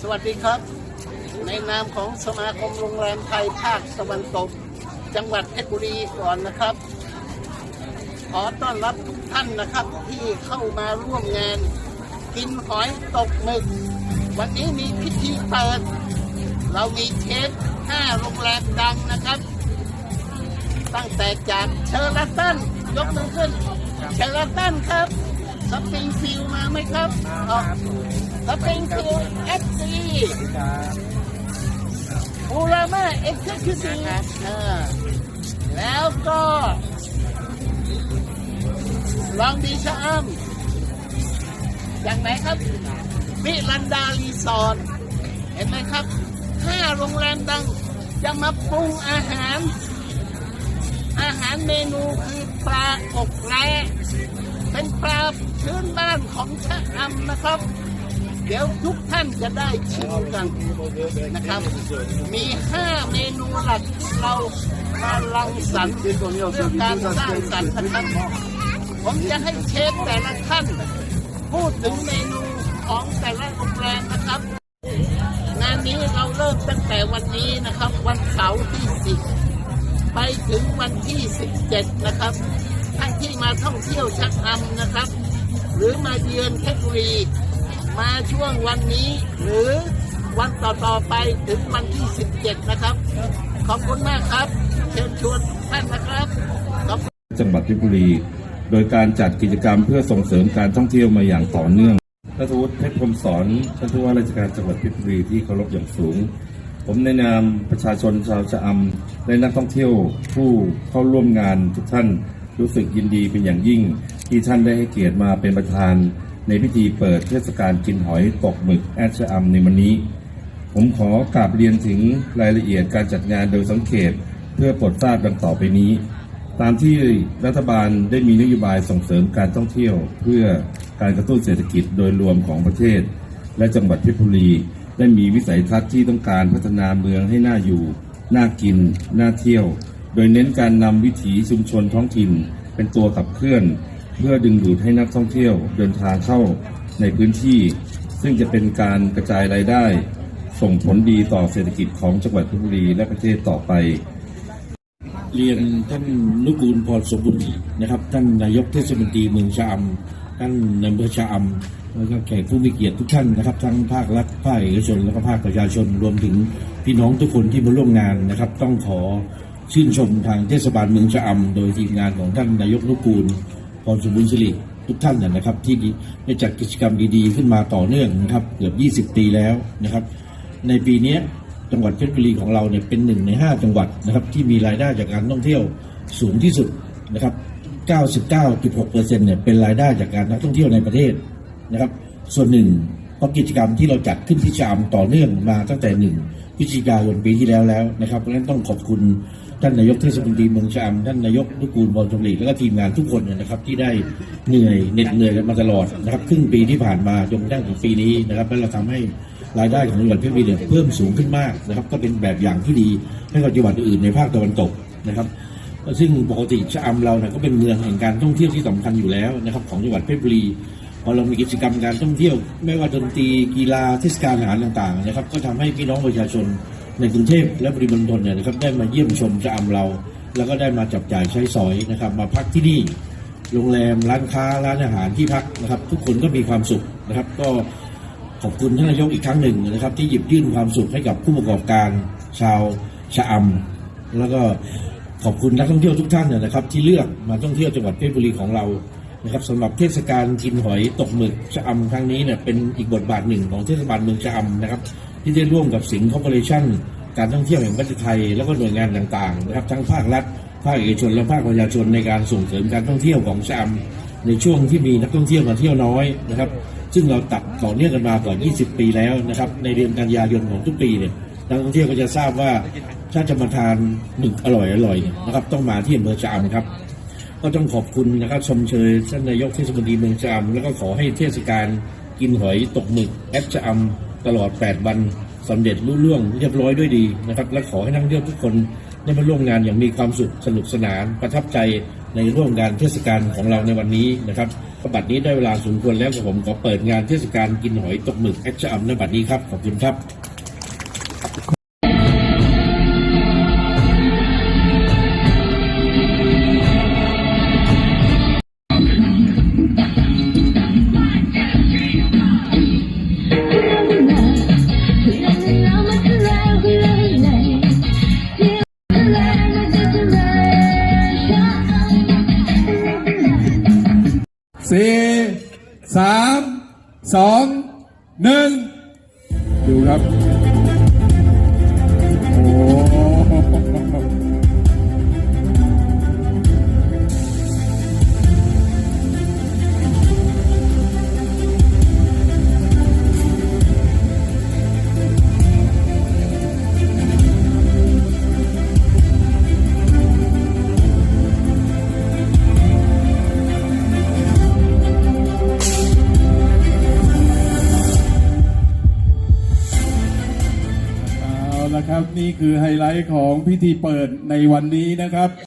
สวัสดีครับ ในนามของสมาคมโรงแรมไทยภาคตะวันตก จังหวัดเพชรบุรีก่อนนะครับ ขอต้อนรับทุกท่านนะครับที่เข้ามาร่วมงาน กินหอยตกหมึก วันนี้มีพิธีเปิด เรามีเชฟห้าโรงแรมดังนะครับ ตั้งแต่จากเชอร์ลตันยกมือขึ้นเชอร์ลตันครับสปริงฟิลมาไหมครับ อ๋อสปริงฟิลด์เอฟซีอูรามาเอ็กซ์คิวทีแล้วก็ลองดีชะอำอย่างไหนครับวิลันดารีสอร์ทเห็นไหมครับห้าโรงแรมดังจะมาปรุงอาหาร อาหารเมนูคือปลาอกแร้เป็นปลาพื้นบ้านของชะอำนะครับ เดี๋ยวทุกท่านจะได้ชิมกันนะครับ มีห้าเมนูหลักที่เรามาลังสรรค์เรื่องการสร้างสรรค์นะครับผมจะให้เชฟแต่ละท่าน พูดถึงเมนูของแต่ละโรงแรมนะครับ งานนี้เราเริ่มตั้งแต่วันนี้นะครับ วันเสาร์ที่ 10 ไปถึงวันที่ 17 นะครับท่านที่มาท่องเที่ยวชักอำนะครับ หรือมาเยือนเพชรบุรี มาช่วงวันนี้หรือวันต่อๆไปถึงวันที่ 17 นะครับ ขอบคุณมากครับ เชิญชวนท่านนะครับจังหวัดเพชรบุรี โดยการจัดกิจกรรมเพื่อส่งเสริมการท่องเที่ยวมาอย่างต่อเนื่องท่านทูตเพชรพรมสอนท่านผู้ว่าราชการจังหวัดเพชรบุรีที่เคารพอย่างสูง ผมในนามประชาชนชาวชะอำและนักท่องเที่ยวผู้เข้าร่วมงานทุกท่านรู้สึกยินดีเป็นอย่างยิ่ง ที่ท่านได้ให้เกียรติมาเป็นประธาน ในพิธีเปิดเทศกาลกินหอยตกหมึกแอดชะอำในวันนี้ ผมขอกราบเรียนถึงรายละเอียดการจัดงานโดยสังเกตเพื่อปรดทราบดังต่อไปนี้ ตามที่รัฐบาลได้มีนโยบายส่งเสริมการท่องเที่ยว เพื่อการกระตุ้นเศรษฐกิจโดยรวมของประเทศ และจังหวัดเพชรบุรี ได้มีวิสัยทัศน์ที่ต้องการพัฒนาเมืองให้น่าอยู่ น่ากิน น่าเที่ยว โดยเน้นการนำวิถีชุมชนท้องถิ่น เป็นตัวขับเคลื่อน เพื่อดึงดูดให้นักท่องเที่ยวเดินทางเข้าในพื้นที่ ซึ่งจะเป็นการกระจายรายได้ ส่งผลดีต่อเศรษฐกิจของจังหวัดเพชรบุรีและประเทศต่อไป เรียนท่านนุกูลพรสมบุญนะครับ ท่านนายกเทศมนตรีเมืองชะอำท่านนายอำเภอชะอำแล้วก็แขกผู้มีเกียรติทุกท่านนะครับ ทั้งภาครัฐภาคเอกชน แล้วก็ภาคประชาชนรวมถึงพี่น้องทุกคนที่มาร่วมงานนะครับ ต้องขอชื่นชมทางเทศบาลเมืองชะอำโดยทีมงานของท่านนายกนุกูล พรสมบุญสิริทุกท่านนะครับ ที่ได้จัดกิจกรรมดีๆ ขึ้นมาต่อเนื่องนะครับ เกือบ 20 ปีแล้วนะครับ ในปีนี้จังหวัดเพชรบุรีของเราเนี่ยเป็นหนึ่งใน 5 จังหวัดนะครับที่มีรายได้จากการท่องเที่ยวสูงที่สุดนะครับ 99.6%เนี่ยเป็นรายได้จากการนักท่องเที่ยวในประเทศนะครับ ส่วนหนึ่งเพราะกิจกรรมที่เราจัดขึ้นที่ชามต่อเนื่องมาตั้งแต่หนึ่งพฤศจิกายนปีที่แล้วแล้วนะครับเพราะฉะนั้นต้องขอบคุณ ท่านนายกเทศมนตรีเมืองชามท่านนายกนุกูลบอลจงหลีแล้วก็ทีมงานทุกคนเนี่ยนะครับ ที่ได้เหนื่อยเหน็ดเหนื่อยกันมาตลอดนะครับครึ่งปีที่ผ่านมาจนกระทั่งถึงปีนี้นะครับแล้วเราทำให้รายได้ของจังหวัดเพชรบุรีเนี่ยเพิ่มสูงขึ้นมากนะครับ ก็เป็นแบบอย่างที่ดีให้กับจังหวัดอื่นในภาคตะวันตกนะครับซึ่งปกติชะอำเราเนี่ยก็เป็นเมืองแห่งการท่องเที่ยวที่สำคัญอยู่แล้วนะครับของจังหวัดเพชรบุรีพอเรามีกิจกรรมการท่องเที่ยว ไม่ว่าดนตรีกีฬาเทศกาลอาหารต่างๆนะครับ ก็ทำให้พี่น้องประชาชน ในกรุงเทพและปริมณฑลเนี่ยนะครับได้มาเยี่ยมชมชะอำเรา แล้วก็ได้มาจับจ่ายใช้สอยนะครับ มาพักที่นี่โรงแรมร้านค้าร้านอาหารที่พักนะครับ ทุกคนก็มีความสุขนะครับ ก็ขอบคุณท่านนายกอีกครั้งหนึ่งนะครับ ที่หยิบยื่นความสุขให้กับผู้ประกอบการชาวชะอำแล้วก็ขอบคุณนักท่องเที่ยวทุกท่านนะครับ ที่เลือกมาท่องเที่ยวจังหวัดเพชรบุรีของเรานะครับสำหรับเทศกาลกินหอยตกหมึกชะอำครั้งนี้เนี่ยเป็นอีกบทบาทหนึ่งของเทศบาลเมืองชะอำนะครับ ที่ได้ร่วมกับสิงห์คอร์ปอเรชั่นการท่องเที่ยวแห่งประเทศไทย แล้วก็หน่วยงานต่างๆนะครับทั้งภาครัฐ ภาคเอกชนและภาคประชาชนในการส่งเสริมการท่องเที่ยวของชะอำในช่วงที่มีนักท่องเที่ยวมาเที่ยวน้อยนะครับ ซึ่งเราตัดต่อเนื่องกันมากว่า20 ปีแล้วนะครับ ในเดือนกันยายนของทุกปีเนี่ยนักท่องเที่ยวก็จะทราบว่าถ้าจะมาทานหมึกอร่อยอร่อยๆนะครับ ต้องมาที่อำเภอชะอำครับ ก็ต้องขอบคุณนะครับชมเชยท่านนายกเทศมนตรีเมืองชะอำแล้วก็ขอให้เทศกาลกินหอยตกหมึกแอปชะอำ ตลอด 8 วันสำเร็จรุ่ล่วงเรียบร้อยด้วยดีนะครับ และขอให้นักท่องเที่ยวทุกคนได้มาร่วมงานอย่างมีความสุขสนุกสนานประทับใจในร่วมงานเทศกาลของเราในวันนี้นะครับขบัดนี้ได้เวลาสมควรแล้วผมขอเปิดงานเทศกาลกินหอยตกหมึกแอชอัมในบัดนี้ครับขอบคุณครับ สี่สามสองหนึ่งดูครับ เอาละครับ นี่คือไฮไลท์ของพิธีเปิดในวันนี้นะครับ